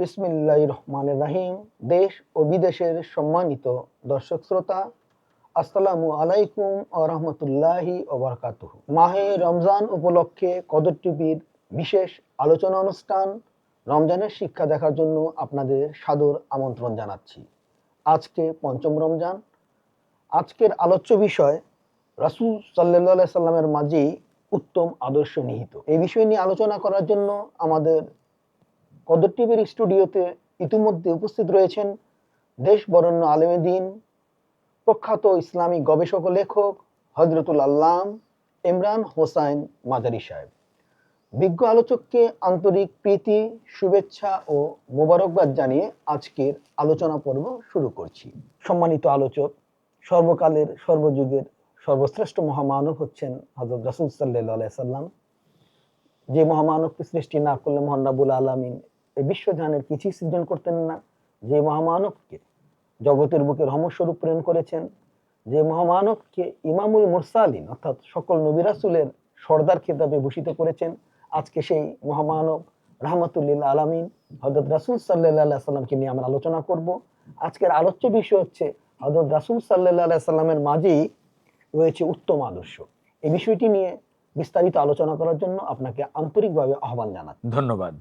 বিসমিল্লাহ রহমানের রাহিম। দেশ ও বিদেশের সম্মানিত দর্শক শ্রোতা, আসসালামু আলাইকুম ও রহমতুল্লাহি ওবরকাতুহ মাহে রমজান উপলক্ষে কদর টিভির বিশেষ আলোচনা অনুষ্ঠান, রমজানের শিক্ষা দেখার জন্য আপনাদের সাদর আমন্ত্রণ জানাচ্ছি। আজকে পঞ্চম রমজান। আজকের আলোচ্য বিষয়, রাসূল সাল্লাহ সাল্লামের মাঝেই উত্তম আদর্শ নিহিত। এই বিষয় নিয়ে আলোচনা করার জন্য আমাদের কদর টিভির স্টুডিওতে ইতিমধ্যে উপস্থিত রয়েছেন দেশ বরণ্য আলেমে দিন প্রখ্যাত ইসলামিক গবেষক লেখক হজরতুল আল্লাম ইমরান হোসাইন মাজারি সাহেব। বিজ্ঞ আলোচককে আন্তরিক প্রীতি, শুভেচ্ছা ও মোবারকবাদ জানিয়ে আজকের আলোচনা পর্ব শুরু করছি। সম্মানিত আলোচক, সর্বকালের সর্বযুগের সর্বশ্রেষ্ঠ মহামানব হচ্ছেন হজরত রাসুল সাল্লাহ সাল্লাম যে মহামানবকে সৃষ্টি না করলে মহান রাবুল আলমিন এই বিশ্বজানের কিছুই সৃজন করতেন না। যে মহামানবকে জগতের বুকে রহমস্বরূপ প্রেরণ করেছেন, যে মহামানবকে ইমামুল মুরসালিন, অর্থাৎ সকল নবিরাসুলের সর্দার খেতাবে ভূষিত করেছেন, আজকে সেই মহামানব রহমতুল্লিল আলমিন হজরত রাসুল সাল্লাহ সাল্লামকে নিয়ে আমরা আলোচনা করব। আজকের আলোচ্য বিষয় হচ্ছে হজরত রাসুল সাল্লাহ সাল্লামের মাঝেই রয়েছে উত্তম আদর্শ। এই বিষয়টি নিয়ে বিস্তারিত আলোচনা করার জন্য আপনাকে আন্তরিকভাবে আহ্বান জানাচ্ছি। ধন্যবাদ।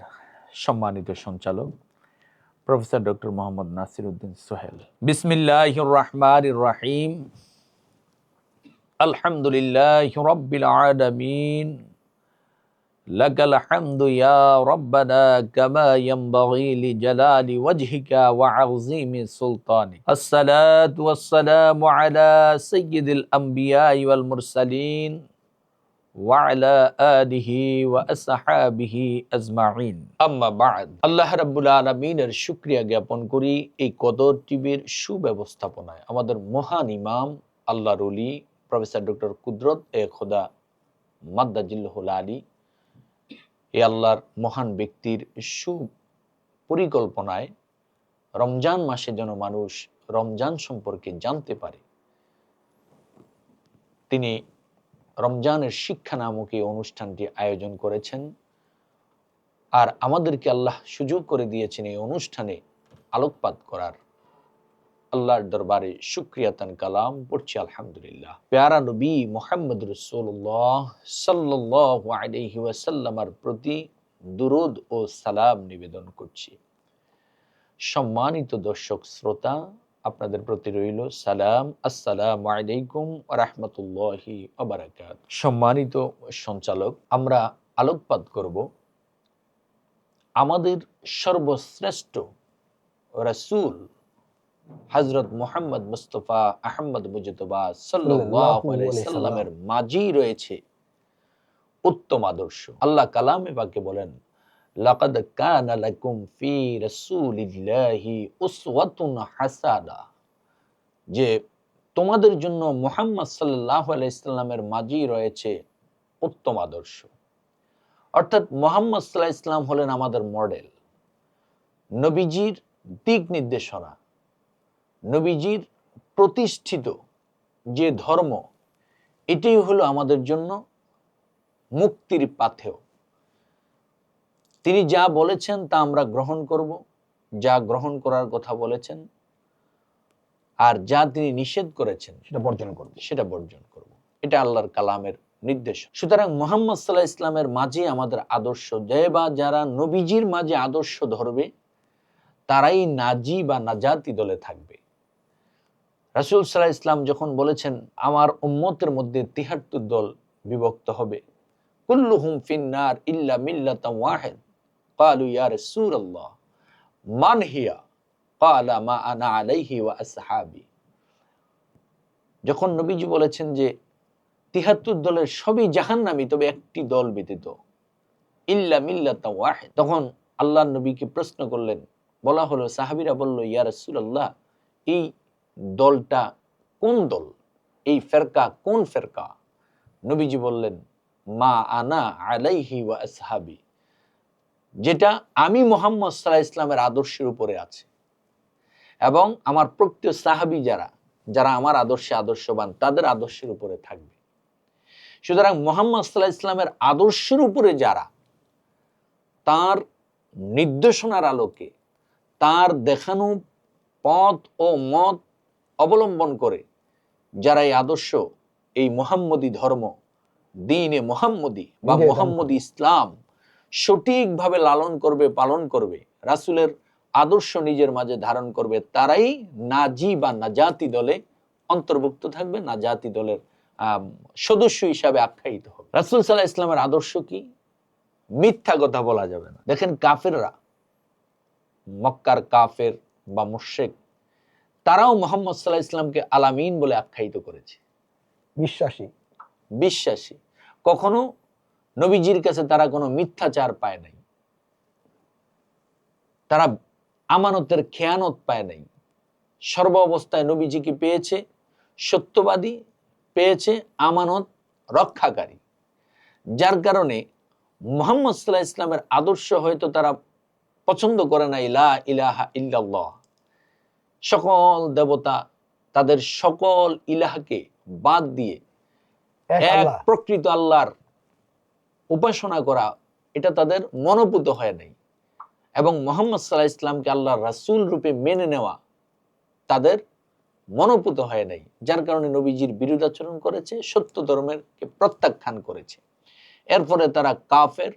সম্মানিত সঞ্চালক প্রফেসর ডক্টর মোহাম্মদ নাসির উদ্দিন সোহেল বিসমিল্লাহ রহমান রাহিম আলহামদুলিল্লাহ রব্বিল আলামিন لك الحمد يا ربنا كما ينبغي لجلال وجهك وعظيم سلطانك الصلاة والسلام على سيد الأنبياء والمرسلين وعلى آله وأصحابه أجمعين أما بعد আল্লাহ রাব্বুল আলামিনের শুকরিয়া জ্ঞাপন করি এই কদর টিভির সুব্যবস্থাপনায় আমাদের মহান ইমাম আল্লাহর ওলি প্রফেসর ডক্টর কুদরত এ খোদা মাদ্দাজিল্লাহুল আলী এ আল্লাহর মহান ব্যক্তির সুপরিকল্পনায় রমজান মাসে যেন মানুষ রমজান সম্পর্কে জানতে পারে তিনি রমজানের শিক্ষা নামক এই অনুষ্ঠানটি আয়োজন করেছেন। আর আমাদেরকে আল্লাহ সুযোগ করে দিয়েছেন এই অনুষ্ঠানে আলোকপাত করার। আল্লাহর দরবারে শুক্রিয়াতান কালাম। পড়ছি আলহামদুলিল্লাহ। প্যারা নবী মোহাম্মদ রসুল্লাহ ওয়াসাল্লামার প্রতি দুরুদ ও সালাম নিবেদন করছি। সম্মানিত দর্শক, শ্রোতা আপনাদের প্রতি রইল সালাম আসসালাম আলাইকুম রহমতুল্লাহি আবরাকাত সম্মানিত সঞ্চালক আমরা আলোকপাত করব আমাদের সর্বশ্রেষ্ঠ রাসূল হজরত মোহাম্মদ মুস্তফা আহমদ মুজতবা সাল্লামের মাঝি রয়েছে উত্তম আদর্শ। আল্লাহ কালামে বাকে বলেন লাকাদ কানা লাকুম ফি রাসূলিল্লাহি উসওয়াতুন হাসানা। যে তোমাদের জন্য মুহাম্মদ সাল্লাল্লাহু আলাইহি সাল্লামের মাঝি রয়েছে উত্তম আদর্শ। অর্থাৎ মোহাম্মদ সাল্লাহ ইসলাম হলেন আমাদের মডেল। নবীজির দিক নির্দেশনা, নবীজির প্রতিষ্ঠিত যে ধর্ম, এটাই হলো আমাদের জন্য মুক্তির পাথেয়। তিনি যা বলেছেন তা আমরা গ্রহণ করব যা গ্রহণ করার কথা বলেছেন আর যা তিনি নিষেধ করেছেন সেটা বর্জন করব। সেটা বর্জন করব। এটা আল্লাহর কালামের নির্দেশ। সুতরাং মোহাম্মদ সাল্লাহ ইসলামের মাঝে আমাদের আদর্শ যে বা যারা নবীজির মাঝে আদর্শ ধরবে তারাই নাজি বা নাজাতি দলে থাকবে। রাসুল সাল্লাহ ইসলাম যখন বলেছেন আমার উম্মতের মধ্যে তিহাত্তর দল বিভক্ত হবে কুল্লুহুম ফিন্নার ইল্লা মিল্লাতাম ওয়াহিদ। قالوا يا رسول الله من هي قال ما انا عليه واصحابي যখন নবীজি বলেছেন যে তিহাত্তর দলের সবই জাহান্নামী তবে একটি দল ব্যতীত ইল্লা মিল্লাতা ওয়াহিদ তখন আল্লাহ নবীকে প্রশ্ন করলেন বলা হলো সাহাবিরা বলল ইয়া রাসূলুল্লাহ এই দলটা কোন দল এই ফেরকা কোন ফেরকা নবীজি বললেন মা আনা আলাইহি ওয়া আসহাবি যেটা আমি মোহাম্মদ সাল্লাহ ইসলামের আদর্শের উপরে আছে। এবং আমার প্রকৃত সাহাবি যারা যারা আমার আদর্শে আদর্শবান তাদের আদর্শের উপরে থাকবে। সুতরাং মোহাম্মদ সাল্লাহ ইসলামের আদর্শের উপরে যারা তার নির্দেশনার আলোকে তার দেখানো পথ ও মত অবলম্বন করে যারা এই আদর্শ এই মোহাম্মদী ধর্ম দিনে মোহাম্মদী বা মোহাম্মদী ইসলাম সঠিকভাবে লালন করবে পালন করবে রাসূলের আদর্শ নিজের মাঝে ধারণ করবে তারাই নাজি বা নাজাতি দলে অন্তর্ভুক্ত থাকবে নাজাতি দলের সদস্য হিসাবে আখ্যায়িত হবে। রাসূল সাল্লাহ ইসলামের আদর্শ কি? মিথ্যা কথা বলা যাবে না। দেখেন কাফেররা মক্কার কাফের বা মুশরিক তারাও মোহাম্মদ সাল্লাহ ইসলামকে আলামিন বলে আখ্যায়িত করেছে। বিশ্বাসী। বিশ্বাসী। কখনো নবীজির কাছে তারা কোনো মিথ্যাচার পায় নাই। তারা আমানতের খেয়ানত পায় নাই। সর্ব অবস্থায় নবীজিকে পেয়েছে? সত্যবাদী পেয়েছে আমানত রক্ষাকারী। যার কারণে মোহাম্মদ সাল্লাহ ইসলামের আদর্শ হয়তো তারা পছন্দ করে না ইলা ইলাহা ইল্লাল্লাহ। সকল দেবতা তাদের সকল ইলাহাকে বাদ দিয়ে এক এক প্রকৃত আল্লাহর উপাসনা করা, এটা তাদের মনোপুত হয় নাই। এবং মোহাম্মদ সাল্লাহ ইসলামকে আল্লাহর রাসূল রূপে মেনে নেওয়া তাদের মনোপুত হয় নাই। যার কারণে নবীজির বিরুদ্ধাচরণ করেছে, সত্য ধর্মেরকে প্রত্যাখ্যান করেছে। এরপরে তারা কাফের,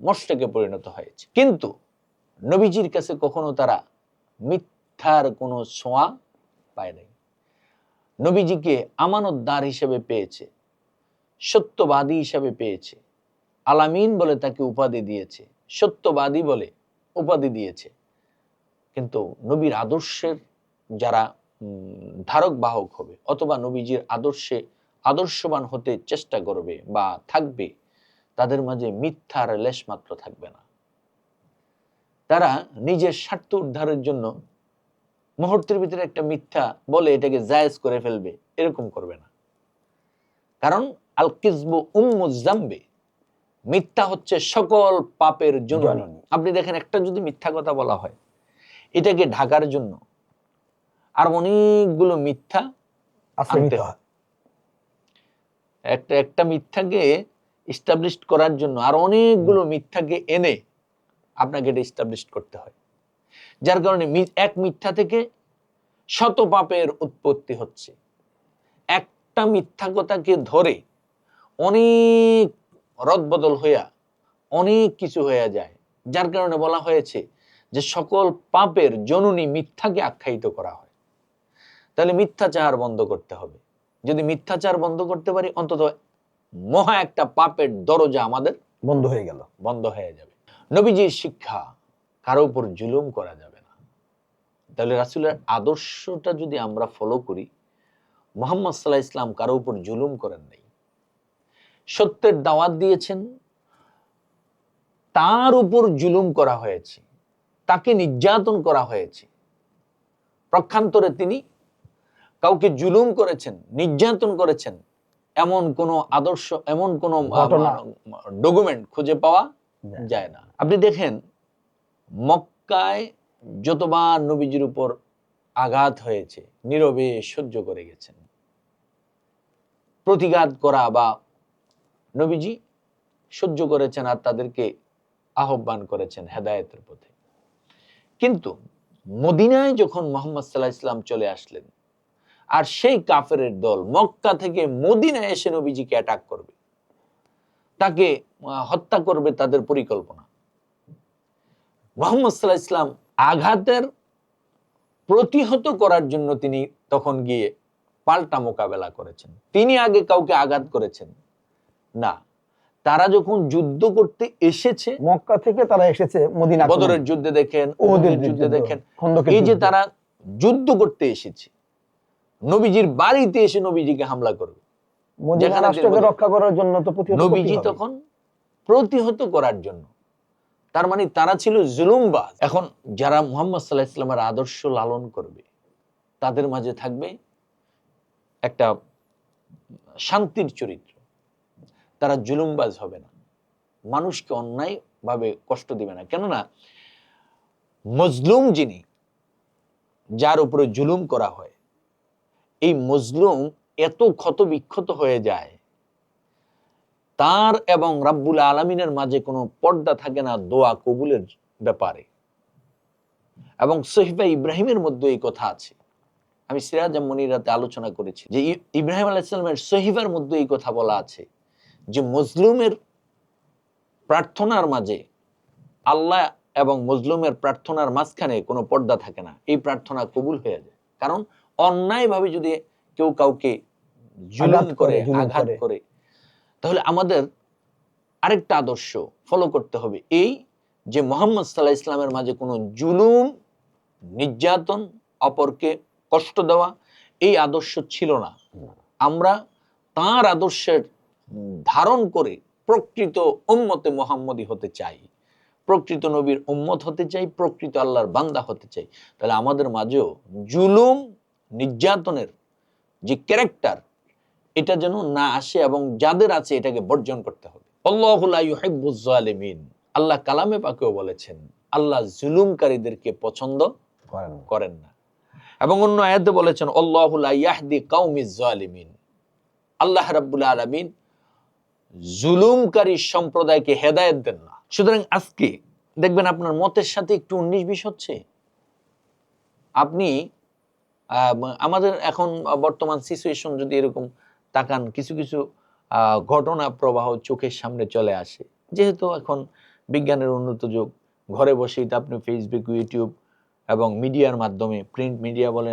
মোশরেকে পরিণত হয়েছে। কিন্তু নবীজির কাছে কখনো তারা মিথ্যার কোনো ছোঁয়া পায় নাই। নবীজিকে আমানতদার হিসেবে পেয়েছে, সত্যবাদী হিসাবে পেয়েছে। আলামিন বলে তাকে উপাধি দিয়েছে, সত্যবাদী বলে উপাধি দিয়েছে। কিন্তু নবীর আদর্শের যারা ধারক বাহক হবে অথবা নবীজির আদর্শে আদর্শবান হতে চেষ্টা করবে বা থাকবে, তাদের মাঝে মিথ্যার লেশ মাত্র থাকবে না। তারা নিজের স্বার্থ উদ্ধারের জন্য মুহূর্তের ভিতরে একটা মিথ্যা বলে এটাকে জায়েজ করে ফেলবে, এরকম করবে না। কারণ আল কিসবু উম্মু জাম্বে মিথ্যা হচ্ছে সকল পাপের জন্য আপনি দেখেন একটা যদি মিথ্যা কথা বলা হয় এটাকে ঢাকার জন্য আর অনেকগুলো মিথ্যা আনতে হয়। একটা একটা মিথ্যাকে ইস্টাবলিশ করার জন্য আর অনেকগুলো মিথ্যাকে এনে আপনাকে এটা ইস্টাবলিশ করতে হয়। যার কারণে এক মিথ্যা থেকে শত পাপের উৎপত্তি হচ্ছে। একটা মিথ্যা কথাকে ধরে অনেক রদবদল হইয়া অনেক কিছু হয়ে যায় যার কারণে বলা হয়েছে যে সকল পাপের জননী মিথ্যাকে আখ্যায়িত করা হয়। তাহলে মিথ্যাচার বন্ধ করতে হবে। যদি মিথ্যাচার বন্ধ করতে পারি অন্তত মহা একটা পাপের দরজা আমাদের বন্ধ হয়ে গেল। বন্ধ হয়ে যাবে। নবীজির শিক্ষা কারও উপর জুলুম করা যাবে না। তাহলে রাসুলের আদর্শটা যদি আমরা ফলো করি মোহাম্মদ সাল্লাহ ইসলাম কারও উপর জুলুম করেন নাই। সত্যের দাওয়াত দিয়েছেন। তার উপর জুলুম করা হয়েছে। তাকে নির্যাতন করা হয়েছে। প্রক্ষান্তরে তিনি কাউকে জুলুম করেছেন নির্যাতন করেছেন এমন কোন আদর্শ এমন কোন। ডকুমেন্ট খুঁজে পাওয়া যায়। যায় না। আপনি দেখেন মক্কায় যতবার নবীজির উপর আঘাত হয়েছে নীরবে সহ্য করে গেছেন। প্রতিঘাত করা বা নবীজি সহ্য করেছেন আর তাদেরকে আহ্বান করেছেন হেদায়েতের পথে। কিন্তু মদিনায় যখন মোহাম্মদ সাল্লাহ ইসলাম চলে আসলেন, আর সেই কাফের দল মক্কা থেকে মদিনায় এসে নবীজিকে অ্যাটাক করবে, তাকে হত্যা করবে তাদের পরিকল্পনা। মোহাম্মদ সাল্লাহ ইসলাম আঘাতের প্রতিহত করার জন্য তিনি তখন গিয়ে পাল্টা মোকাবেলা করেছেন। তিনি আগে কাউকে আঘাত করেছেন। না। তারা যখন যুদ্ধ করতে এসেছে মক্কা থেকে তারা এসেছে মদিনা বদরের যুদ্ধে দেখেন ওদের যুদ্ধে দেখেন এই যে তারা যুদ্ধ করতে এসেছে নবীজির বাড়িতে এসে নবীজিকে হামলা করবে। রক্ষা করার জন্য তো প্রতিহত নবীজি তখন প্রতিহত করার জন্য। তার মানে তারা ছিল জুলুমবাজ। এখন যারা মুহাম্মদ সাল্লাহ ইসলামের আদর্শ লালন করবে তাদের মাঝে থাকবে একটা শান্তির চরিত্র। তারা জুলুমবাজ হবে না। মানুষকে অন্যায় ভাবে কষ্ট দিবে না। কেননা, মজলুম যিনি, যার উপরে জুলুম করা হয়, এই মজলুম এত ক্ষত বিক্ষত হয়ে যায়, তার এবং রাব্বুল আলমিনের মাঝে কোনো পর্দা থাকে না, দোয়া কবুলের ব্যাপারে। এবং সহিফা ইব্রাহিমের মধ্যে এই কথা আছে। আমি সিরাজ মনিরাতে আলোচনা করেছি যে ইব্রাহিম আলাইসালামের সহিফার মধ্যে এই কথা বলা আছে। যে মজলুমের প্রার্থনার মাঝে আল্লাহ এবং মজলুমের প্রার্থনার মাঝখানে কোনো পর্দা থাকে না। এই প্রার্থনা কবুল হয়ে যায়। কারণ অন্যায়ভাবে যদি কেউ কাউকে জুলুম করে, আঘাত করে। তাহলে আমাদের আরেকটা আদর্শ ফলো করতে হবে। এই যে মোহাম্মদ সাল্লাহ ইসলামের মাঝে কোনো জুলুম নির্যাতন অপরকে কষ্ট দেওয়া এই আদর্শ ছিল না। আমরা তার আদর্শের ধারণ করে প্রকৃত উম্মতে মোহাম্মদী হতে চাই প্রকৃত নবীর উম্মত হতে চাই প্রকৃত আল্লাহর বান্দা হতে চাই। তাহলে আমাদের মাঝেও জুলুম নির্যাতনের যে ক্যারেক্টার এটা যেন না আসে এবং যাদের আছে এটাকে বর্জন করতে হবে। আল্লাহু লা আল্লাহ কালামে পাকেও বলেছেন আল্লাহ জুলুমকারীদেরকে পছন্দ করেন না। এবং অন্য আয়াতে বলেছেন আল্লাহু লা ইয়াহদি কাউমিজ আল্লাহ রাব্বুল আলামিন জুলুমকারী সম্প্রদায়কে হেদায়েত দেন না। সুতরাং আজকে দেখবেন আপনার মতের সাথে একটু উনিশ বিশ হচ্ছে। আপনি আমাদের এখন বর্তমান সিচুয়েশন যদি এরকম তাকান কিছু কিছু ঘটনা প্রবাহ চোখের সামনে চলে আসে। যেহেতু এখন বিজ্ঞানের উন্নত যুগ ঘরে বসেই তো আপনি ফেসবুক ইউটিউব এবং মিডিয়ার মাধ্যমে প্রিন্ট মিডিয়া বলেন।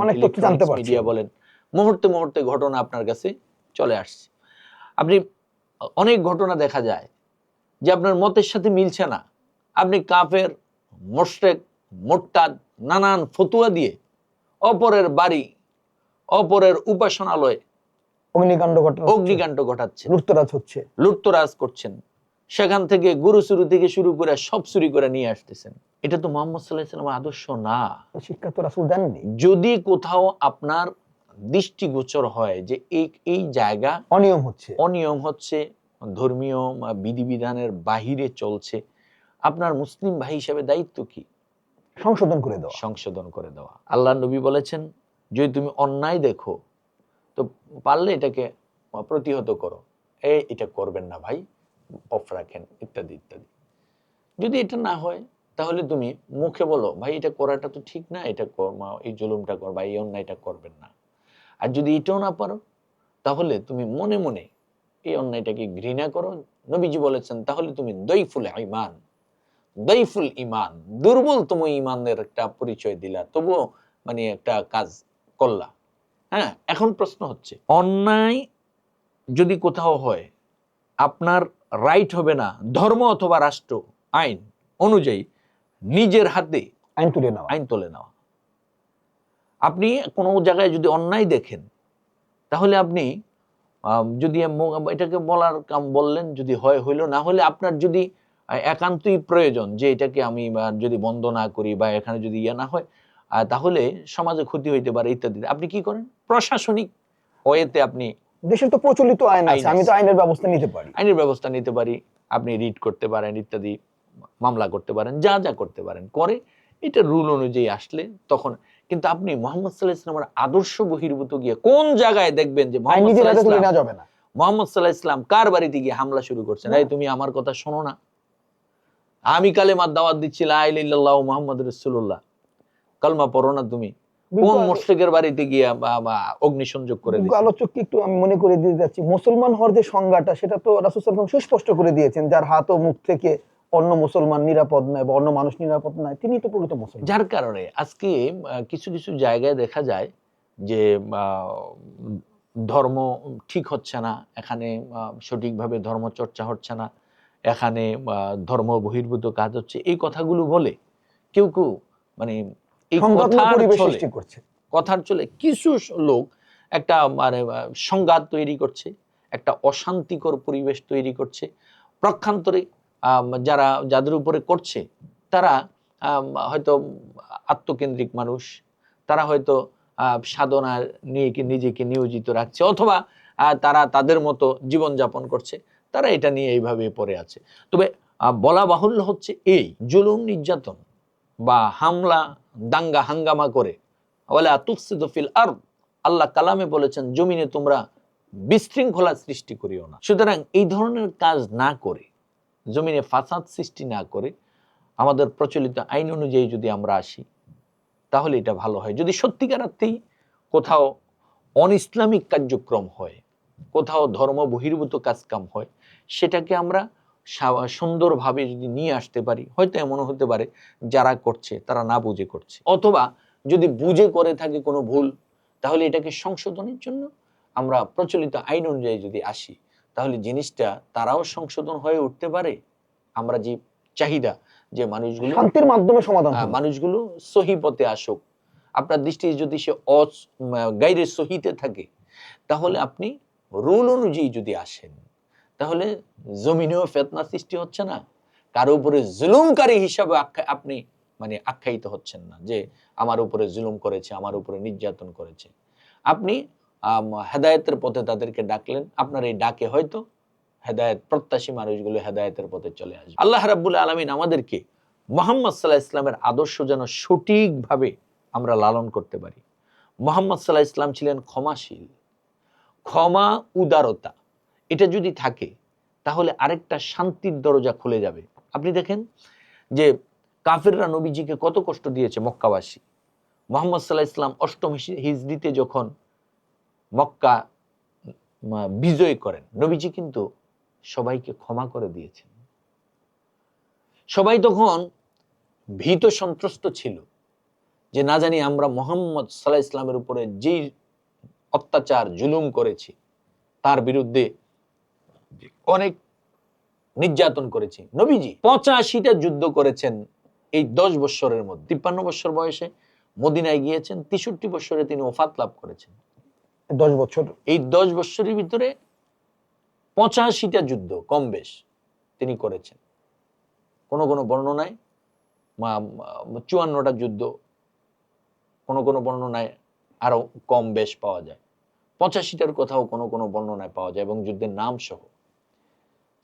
মিডিয়া বলেন মুহূর্তে মুহূর্তে ঘটনা আপনার কাছে চলে আসছে। আপনি অনেক ঘটনা দেখা যায় যে আপনার মতের সাথে মিলছে না। আপনি কাফের মোশরেক মোট্টাদ নানান ফতুয়া দিয়ে অপরের বাড়ি অপরের উপাসনালয় অগ্নিকাণ্ড ঘটনা অগ্নিকাণ্ড ঘটাচ্ছে লুপ্তরাজ হচ্ছে। লুটতরাজ করছেন। সেখান থেকে গুরু চুরি থেকে শুরু করে সব চুরি করে নিয়ে আসতেছেন। এটা তো মোহাম্মদ সাল্লাহ সাল্লামের আদর্শ না। শিক্ষা তো রাসুল দেননি। যদি কোথাও আপনার দৃষ্টিগোচর হয় যে এই এই জায়গা অনিয়ম হচ্ছে। অনিয়ম হচ্ছে ধর্মীয় বিধিবিধানের বাহিরে চলছে। আপনার মুসলিম ভাই হিসেবে দায়িত্ব কি? সংশোধন করে দেওয়া। সংশোধন করে দেওয়া। আল্লাহ নবী বলেছেন যদি তুমি অন্যায় দেখো তো পারলে এটাকে প্রতিহত করো। এ এটা করবেন না ভাই অফ রাখেন ইত্যাদি ইত্যাদি। যদি এটা না হয় তাহলে তুমি মুখে বলো ভাই এটা করাটা তো ঠিক না এটা এই জুলুমটা কর বা এই অন্যায়টা করবেন না। আর যদি এটাও না পারো তাহলে তুমি মনে মনে এই অন্যায়টাকে ঘৃণা করো। নবীজি বলেছেন তাহলে তুমি দইফুল ইমান দইফুল ইমান দুর্বলতম ইমানের একটা পরিচয় দিলা তবুও মানে একটা কাজ করলা। হ্যাঁ এখন প্রশ্ন হচ্ছে অন্যায় যদি কোথাও হয় আপনার রাইট হবে না ধর্ম অথবা রাষ্ট্র আইন অনুযায়ী নিজের হাতে আইন তুলে নেওয়া। আইন তুলে নেওয়া। আপনি কোনো জায়গায় যদি অন্যায় দেখেন তাহলে আপনি যদি এটাকে বলার কাম বললেন যদি হয় হইল না হলে আপনার যদি একান্তই প্রয়োজন যে এটাকে আমি যদি বন্ধ না করি বা এখানে যদি ইয়ে না হয় তাহলে সমাজে ক্ষতি হইতে পারে ইত্যাদি। আপনি কি করেন? প্রশাসনিক ওয়েতে আপনি দেশের তো প্রচলিত আইন আছে আমি তো আইনের ব্যবস্থা নিতে পারি। আইনের ব্যবস্থা নিতে পারি আপনি রিড করতে পারেন ইত্যাদি মামলা করতে পারেন যা যা করতে পারেন করে এটা রুল অনুযায়ী আসলে তখন কিন্তু আপনি মোহাম্মদ সাল্লাহ ইসলামের আদর্শ বহির্ভূত গিয়ে কোন জায়গায় দেখবেন যে মোহাম্মদ সাল্লাহ ইসলাম যাবে না। মোহাম্মদ সাল্লাহ ইসলাম কার বাড়িতে গিয়ে হামলা শুরু করছেন? না। এই তুমি আমার কথা শোনো না। আমি কালেমার দাওয়াত দিচ্ছি মোহাম্মদ রসুল্লাহ কালমা পড়ো না তুমি। কোন বাড়িতে গিয়ে অগ্নিসংযোগ করে দিচ্ছে আলোচককে একটু আমি মনে করে দিতে যাচ্ছি মুসলমান হওয়ার যে সংজ্ঞাটা সেটা তো রাসুল সুস্পষ্ট করে দিয়েছেন যার হাত ও মুখ থেকে অন্য মুসলমান নিরাপদ নয় বা অন্য মানুষ নিরাপদ নয় তিনি তো প্রকৃত মুসলমান। যার কারণে আজকে কিছু কিছু জায়গায় দেখা যায় যে ধর্ম ঠিক হচ্ছে না এখানে সঠিকভাবে ধর্ম চর্চা হচ্ছে না এখানে ধর্ম বহির্ভূত কাজ হচ্ছে এই কথাগুলো বলে কেউ কেউ মানে এই কথার চলে সৃষ্টি করছে। কথার চলে কিছু লোক একটা মানে সংঘাত তৈরি করছে একটা অশান্তিকর পরিবেশ তৈরি করছে প্রক্ষান্তরে যারা, যাদের উপরে করছে, তারা হয়তো আত্মকেন্দ্রিক মানুষ, তারা হয়তো সাধনা নিয়ে নিজেকে নিয়োজিত রাখছে, অথবা তারা তাদের মতো জীবনযাপন করছে, তারা এটা নিয়ে এইভাবে পড়ে আছে। তবে বলা বাহুল্য হচ্ছে এই, জুলুম, নির্যাতন বা হামলা, দাঙ্গা, হাঙ্গামা করে বলে তুফসিদু ফিল আরদ, আল্লাহ কালামে বলেছেন, জমিনে তোমরা বিশৃঙ্খলা সৃষ্টি করিও না। সুতরাং এই ধরনের কাজ না করে জমিনে ফাসাদ সৃষ্টি না করে আমাদের প্রচলিত আইন অনুযায়ী যদি আমরা আসি, তাহলে এটা ভালো হয়। যদি সত্যিকার অর্থেই কোথাও অনইসলামিক কার্যক্রম হয়, কোথাও ধর্ম বহির্ভূত কাজকাম হয়, সেটাকে আমরা সুন্দরভাবে যদি নিয়ে আসতে পারি, হয়তো এমন হতে পারে যারা করছে, তারা না বুঝে করছে। অথবা যদি বুঝে করে থাকে কোনো ভুল, তাহলে এটাকে সংশোধনের জন্য আমরা প্রচলিত আইন অনুযায়ী যদি আসি তাহলে জিনিসটা তারাও সংশোধন হয়ে উঠতে পারে। আমরা যে চাহিদা যে মানুষগুলো শান্তির মাধ্যমে সমাধান মানুষগুলো সহি পথে আসুক। আপনার দৃষ্টি যদি সে অস গাইরে সহিতে থাকে তাহলে আপনি রুল অনুযায়ী যদি আসেন তাহলে জমিনেও ফেতনা সৃষ্টি হচ্ছে না। কারও উপরে জুলুমকারী হিসাবে আখ্যা- আপনি মানে আখ্যায়িত হচ্ছেন না যে আমার উপরে জুলুম করেছে আমার উপরে নির্যাতন করেছে। আপনি হেদায়েতের পথে তাদেরকে ডাকলেন। আপনার এই ডাকে হয়তো হেদায়েত, প্রত্যাশী মানুষগুলো হেদায়েতের পথে চলে আসবে। আল্লাহ রাব্বুল আলমিন আমাদেরকে মোহাম্মদ সাল্লাহ ইসলামের আদর্শ যেন সঠিকভাবে আমরা লালন করতে পারি। মোহাম্মদ সাল্লাহ ইসলাম ছিলেন ক্ষমাশীল, ক্ষমা উদারতা। এটা যদি থাকে, তাহলে আরেকটা শান্তির দরজা খুলে যাবে। আপনি দেখেন যে কাফিররা নবীজিকে কত কষ্ট দিয়েছে মক্কাবাসী। মোহাম্মদ সাল্লাহ ইসলাম অষ্টম হিজ- হিজরিতে যখন মক্কা বিজয় করেন। নবীজি কিন্তু সবাইকে ক্ষমা করে দিয়েছেন। সবাই তখন ভীত সন্ত্রস্ত ছিল যে না জানি আমরা মোহাম্মদ সাল্লাহ ইসলামের উপরে যেই অত্যাচার, জুলুম করেছি, তার বিরুদ্ধে অনেক নির্যাতন করেছি। নবীজি পঁচাশিটা যুদ্ধ করেছেন এই দশ বৎসরের মধ্যে। তিপ্পান্ন বৎসর বয়সে মদিনায় গিয়েছেন, তেষট্টি বৎসরে তিনি ওফাত লাভ করেছেন। দশ বছর। এই দশ বৎসরের ভিতরে পঁচাশিটা যুদ্ধ কম বেশ তিনি করেছেন। কোন কোন বর্ণনায় চুয়ান্নটা যুদ্ধ কোন কোন বর্ণনায় আরও কম বেশ পাওয়া যায়। পঁচাশিটার কথাও কোনো কোনো বর্ণনায় পাওয়া যায় এবং যুদ্ধের নাম সহ।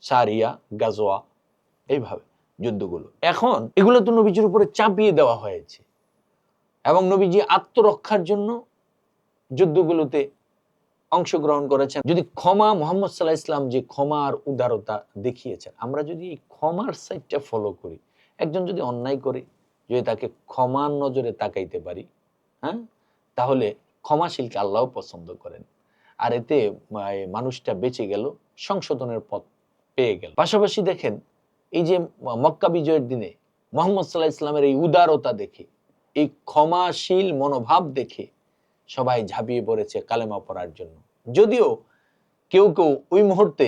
সারিয়া, গাজোয়া, এইভাবে যুদ্ধগুলো। এখন এগুলো তো নবীজির উপরে চাপিয়ে দেওয়া হয়েছে। এবং নবীজি আত্মরক্ষার জন্য যুদ্ধগুলোতে অংশগ্রহণ করেছেন। যদি ক্ষমা মোহাম্মদ সাল্লাহ ইসলাম যে ক্ষমা আর উদারতা দেখিয়েছেন, আমরা যদি এই ক্ষমার সাইডটা ফলো করি, একজন যদি অন্যায় করে, যদি তাকে ক্ষমার নজরে তাকাইতে পারি হ্যাঁ তাহলে ক্ষমাশীলকে আল্লাহ পছন্দ করেন। আর এতে মানুষটা বেঁচে গেল, সংশোধনের পথ পেয়ে গেল। পাশাপাশি দেখেন, এই যে মক্কা বিজয়ের দিনে মোহাম্মদ সাল্লাহ ইসলামের এই উদারতা দেখে, এই ক্ষমাশীল মনোভাব দেখে সবাই ঝাঁপিয়ে পড়েছে কালেমা পড়ার জন্য। যদিও কেউ কেউ ওই মুহূর্তে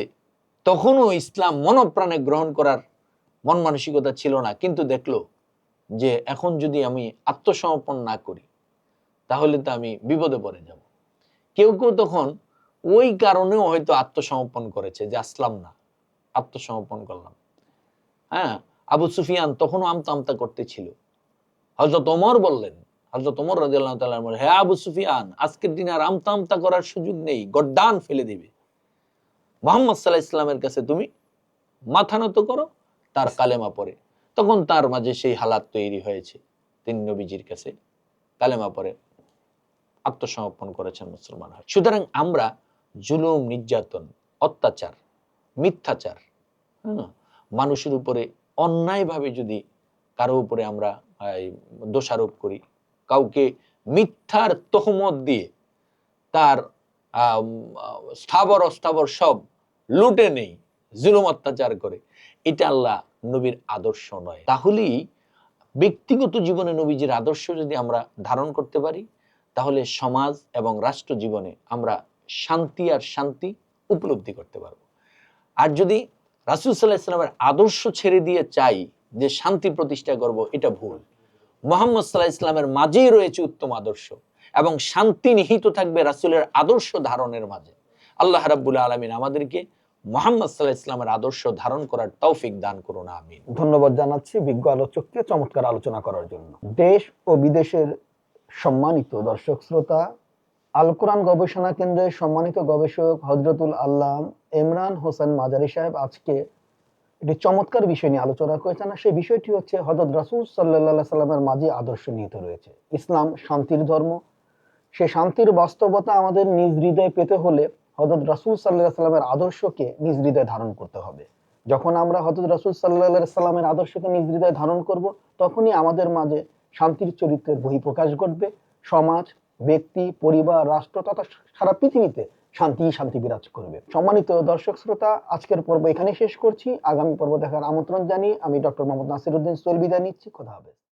তখনও ইসলাম মনপ্রাণে গ্রহণ করার মন মানসিকতা ছিল না, কিন্তু দেখল যে এখন যদি আমি আত্মসমর্পণ না করি, তাহলে তো আমি বিপদে পড়ে যাব। কেউ কেউ তখন ওই কারণেও হয়তো আত্মসমর্পণ করেছে যে আসলাম না, আত্মসমর্পণ করলাম। হ্যাঁ আবু সুফিয়ান তখনও আমতা আমতা করতেছিল। হজরত ওমর বললেন হজরত ওমর রাজিয়াল্লাহু তাআলা বলেন, হে আবু সুফিয়ান, আজকের দিনে আর আমতা আমতা করার সুযোগ নেই, গড্ডান ফেলে দিবে। মোহাম্মদ সাল্লাহ ইসলামের কাছে তুমি মাথা নত করো, তার কালেমা পড়ে। তখন তার মাঝে সেই হালাত তৈরি হয়েছে, তিনি নবীজির কাছে কালেমা পড়ে, আত্মসমর্পণ করেছেন মুসলমান হয়। সুতরাং আমরা জুলুম, নির্যাতন, অত্যাচার, মিথ্যাচার হ্যাঁ মানুষের উপরে অন্যায়ভাবে যদি কারও উপরে আমরা দোষারোপ করি কাউকে মিথ্যার তহমত দিয়ে তার স্থাবর অস্থাবর সব লুটে নেই, জুলুম অত্যাচার করে। এটা আল্লাহ নবীর আদর্শ নয়। তাহলেই ব্যক্তিগত জীবনে নবীজির আদর্শ যদি আমরা ধারণ করতে পারি, তাহলে সমাজ এবং রাষ্ট্র জীবনে আমরা শান্তি আর শান্তি উপলব্ধি করতে পারব। আর যদি রাসুল সাল্লাহ ইসলামের আদর্শ ছেড়ে দিয়ে চাই যে শান্তি প্রতিষ্ঠা করব, এটা ভুল। মোহাম্মদ সাল্লাহ ইসলামের মাঝেই রয়েছে উত্তম আদর্শ এবং শান্তি নিহিত থাকবে রাসুলের আদর্শ ধারণের মাঝে। আল্লাহ রাব্বুল আলমিন আমাদেরকে মোহাম্মদ সাল্লাহ ইসলামের আদর্শ ধারণ করার তৌফিক দান করুন, আমিন। ধন্যবাদ জানাচ্ছি বিজ্ঞ আলোচককে চমৎকার আলোচনা করার জন্য। দেশ ও বিদেশের সম্মানিত দর্শক শ্রোতা, আল কোরআন গবেষণা কেন্দ্রের সম্মানিত গবেষক হজরতুল আল্লাহ ইমরান হোসেন মাজারি সাহেব আজকে একটি চমৎকার বিষয় নিয়ে আলোচনা করেছেন আর সেই বিষয়টি হচ্ছে হজরত রাসুল সাল্লাহ সাল্লামের মাঝে আদর্শ নিহিত রয়েছে। ইসলাম শান্তির ধর্ম। সে শান্তির বাস্তবতা আমাদের নিজ হৃদয়ে পেতে হলে হজরত রাসুল সাল্লাহ সাল্লামের আদর্শকে নিজ হৃদয়ে ধারণ করতে হবে। যখন আমরা হজরত রাসুল সাল্লাহ সাল্লামের আদর্শকে নিজ হৃদয়ে ধারণ করব, তখনই আমাদের মাঝে শান্তির চরিত্রের বহিঃপ্রকাশ ঘটবে। সমাজ, ব্যক্তি, পরিবার, রাষ্ট্র তথা সারা পৃথিবীতে শান্তি শান্তি বিরাজ করবে। সম্মানিত দর্শক শ্রোতা, আজকের পর্ব এখানে শেষ করছি। আগামী পর্ব দেখার আমন্ত্রণ জানিয়ে আমি ডক্টর মোহাম্মদ নাসিরউদ্দিন সোল বিদায় নিচ্ছি। খোদা হাফেজ।